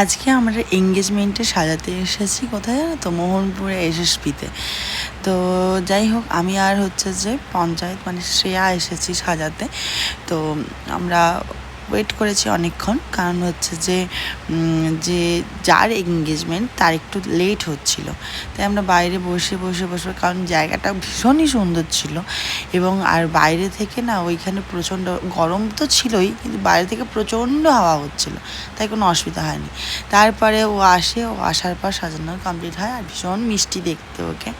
আজকে আমরা এঙ্গেজমেন্টে সাজাতে এসেছি কোথায় জানো তো? মোহনপুরে এসএসপিতে তো যাই হোক, আমি আর হচ্ছে যে পঞ্চায়েত মানে শ্রেয়া এসেছি সাজাতে। তো আমরা ওয়েট করেছি অনেকক্ষণ। কারণ হচ্ছে যে যে যার এঙ্গেজমেন্ট তার একটু লেট হচ্ছিল। তাই আমরা বাইরে বসে বসে বসে কারণ জায়গাটা ভীষণই সুন্দর ছিল। এবং আর বাইরে থেকে না ওইখানে প্রচণ্ড গরম তো ছিলই, কিন্তু বাইরে থেকে প্রচণ্ড হাওয়া হচ্ছিল। তাই কোনো অসুবিধা হয়নি। তারপরে ও আসে, ও আসার পর সাজানো কমপ্লিট হয়। আর ভীষণ মিষ্টি দেখতে ওকে।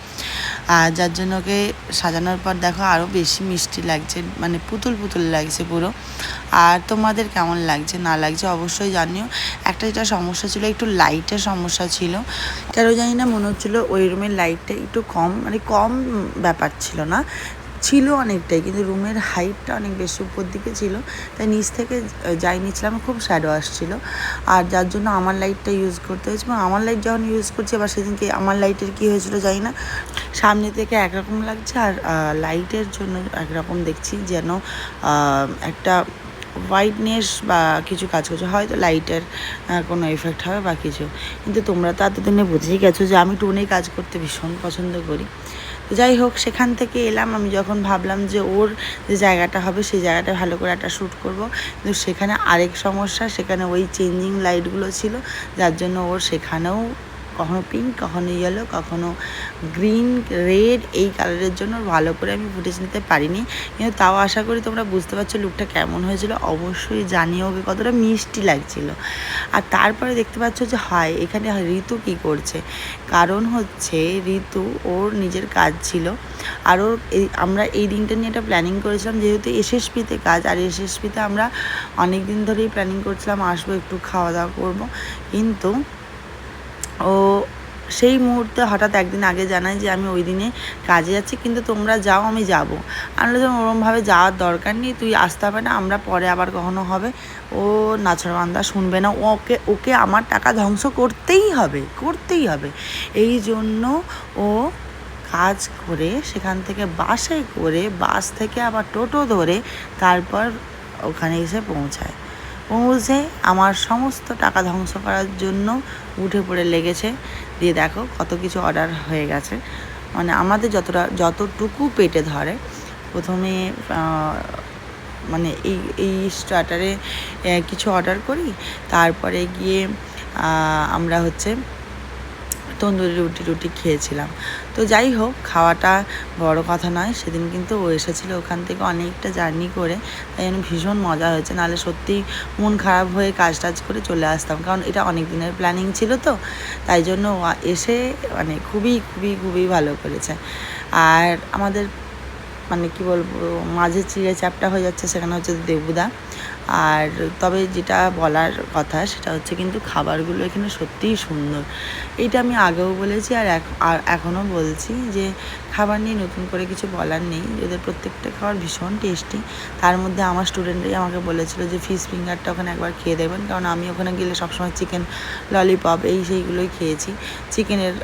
আর যার জন্য ওকে সাজানোর পর দেখো আরও বেশি মিষ্টি লাগছে মানে পুতুল পুতুল লাগছে পুরো। আর তোমাদের কেমন লাগছে, না লাগছে অবশ্যই জানিও। একটা যেটা সমস্যা ছিল, একটু লাইটের সমস্যা ছিল। কেন জানি না, মনে হচ্ছিল ওই রুমের লাইটটা একটু কম মানে কম ব্যাপার ছিল না। ছিল অনেকটাই, কিন্তু রুমের হাইটটা অনেক বেশি উপর দিকে ছিল, তাই নিচ থেকে যাই নিয়েছিলাম খুব শ্যাডো আসছিল। আর যার জন্য আমার লাইটটা ইউজ করতে হয়েছে, এবং আমার লাইট যখন ইউজ করছি এবার সেদিনকে আমার লাইটের কি হয়েছিল জানি না, সামনে থেকে একরকম লাগছে, আর লাইটের জন্য একরকম দেখছি যেন একটা হোয়াইটনেস বা কিছু কাজ করছে, হয়তো লাইটের কোনো এফেক্ট হবে বা কিছু। কিন্তু তোমরা তো এতদিনে বুঝেই গেছো যে আমি টোনে কাজ করতে ভীষণ পছন্দ করি। তো যাই হোক, সেখান থেকে এলাম, আমি যখন ভাবলাম যে ওর যে জায়গাটা হবে, সেই জায়গাটা ভালো করে একটা শ্যুট করব। কিন্তু সেখানে আরেক সমস্যা, সেখানে ওই চেঞ্জিং লাইটগুলো ছিল, যার জন্য ওর সেখানেও কখনো পিঙ্ক কখনো ইয়েলো কখনো গ্রিন রেড এই কালারের জন্য ভালো করে আমি ফুটেজ নিতে পারিনি। কিন্তু তাও আশা করি তোমরা বুঝতে পারছ লুকটা কেমন হয়েছিল। অবশ্যই জানিয়ে ওকে কতটা মিষ্টি লাগছিল। আর তারপরে দেখতে পাচ্ছ যে, হয়, এখানে ঋতু কি করছে? কারণ হচ্ছে ঋতু ওর নিজের কাজ ছিল। আর ওর এই, আমরা এই দিনটা নিয়ে একটা প্ল্যানিং করেছিলাম, যেহেতু এসএসপিতে কাজ, আর এসএসপিতে আমরা অনেক দিন ধরেই প্ল্যানিং করছিলাম, আসব, একটু খাওয়া দাওয়া করব। কিন্তু ও সেই মুহূর্তে হঠাৎ একদিন আগে জানায় যে আমি ওই দিনে কাজে যাচ্ছি, কিন্তু তোমরা যাও, আমি যাব। আমরা যখন ওরমভাবে যাওয়ার দরকার নেই, তুই আসতে হবে না, আমরা পরে আবার কখনো হবে। ও নাচরবান্দা শুনবে না, ওকে ওকে আমার টাকা ধ্বংস করতেই হবে করতেই হবে। এই জন্য ও কাজ করে সেখান থেকে বাসে করে বাস থেকে আবার টোটো ধরে তারপর ওখানে এসে পৌঁছায়। পৌঁছে আমার সমস্ত টাকা ধ্বংস করার জন্য উঠে পড়ে লেগেছে। দিয়ে দেখো কত কিছু অর্ডার হয়ে গেছে। মানে আমাদের যতটা, যতটুকু পেটে ধরে, প্রথমে মানে এই এই স্টার্টারে কিছু অর্ডার করি। তারপরে গিয়ে আমরা হচ্ছে তন্দুরি রুটি রুটি খেয়েছিলাম। তো যাই হোক, খাওয়াটা বড় কথা নয়, সেদিন কিন্তু ও এসেছিল ওখান থেকে অনেকটা জার্নি করে, তাই জন্য ভীষণ মজা হয়েছে। নাহলে সত্যি মন খারাপ হয়ে কাজ টাজ করে চলে আসতাম, কারণ এটা অনেক দিনের প্ল্যানিং ছিল তো, তাই জন্য এসে মানে খুবই খুবই খুবই ভালো করেছে। আর আমাদের মানে কি বলব, মাঝে চিড়ে চ্যাপটা হয়ে যাচ্ছে, সেখানে হচ্ছে দেবুদা। আর তবে যেটা বলার কথা সেটা হচ্ছে কিন্তু খাবারগুলো এখানে সত্যিই সুন্দর। এইটা আমি আগেও বলেছি আর এখনও বলছি যে খাবার নিয়ে নতুন করে কিছু বলার নেই। ওদের প্রত্যেকটা খাবার ভীষণ টেস্টি। তার মধ্যে আমার স্টুডেন্টরাই আমাকে বলেছিল যে ফিশ ফিঙ্গারটা ওখানে একবার খেয়ে দেবেন। কারণ আমি ওখানে গেলে সবসময় চিকেন, ললিপপ এই সেইগুলোই খেয়েছি। চিকেনের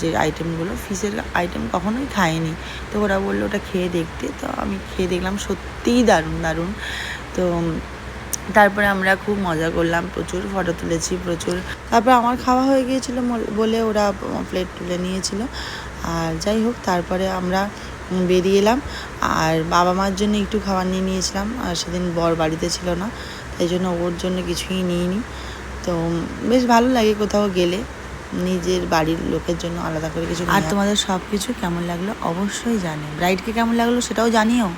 যে আইটেমগুলো, ফিশের আইটেম কখনোই খাইনি। তো ওরা বলল ওটা খেয়ে দেখতে। তো আমি খেয়ে দেখলাম সত্যিই দারুণ দারুণ। তো তারপরে আমরা খুব মজা করলাম প্রচুর ফটো তুলেছি প্রচুর। তারপর আমার খাওয়া হয়ে গিয়েছিল বলে ওরা প্লেট তুলে নিয়েছিল। আর যাই হোক তারপরে আমরা বেরিয়ে এলাম। আর বাবা মার জন্য একটু খাবার নিয়ে নিয়েছিলাম। আর সেদিন বর বাড়িতে ছিল না তাই জন্য ওর জন্য কিছুই নিইনি। তো বেশ ভালো লাগে কোথাও গেলে নিজের বাড়ির লোকের জন্য আলাদা করে কিছু আর তোমাদের সব কিছু কেমন লাগল অবশ্যই জানে ব্রাইডকে কেমন লাগল সেটাও জানিও।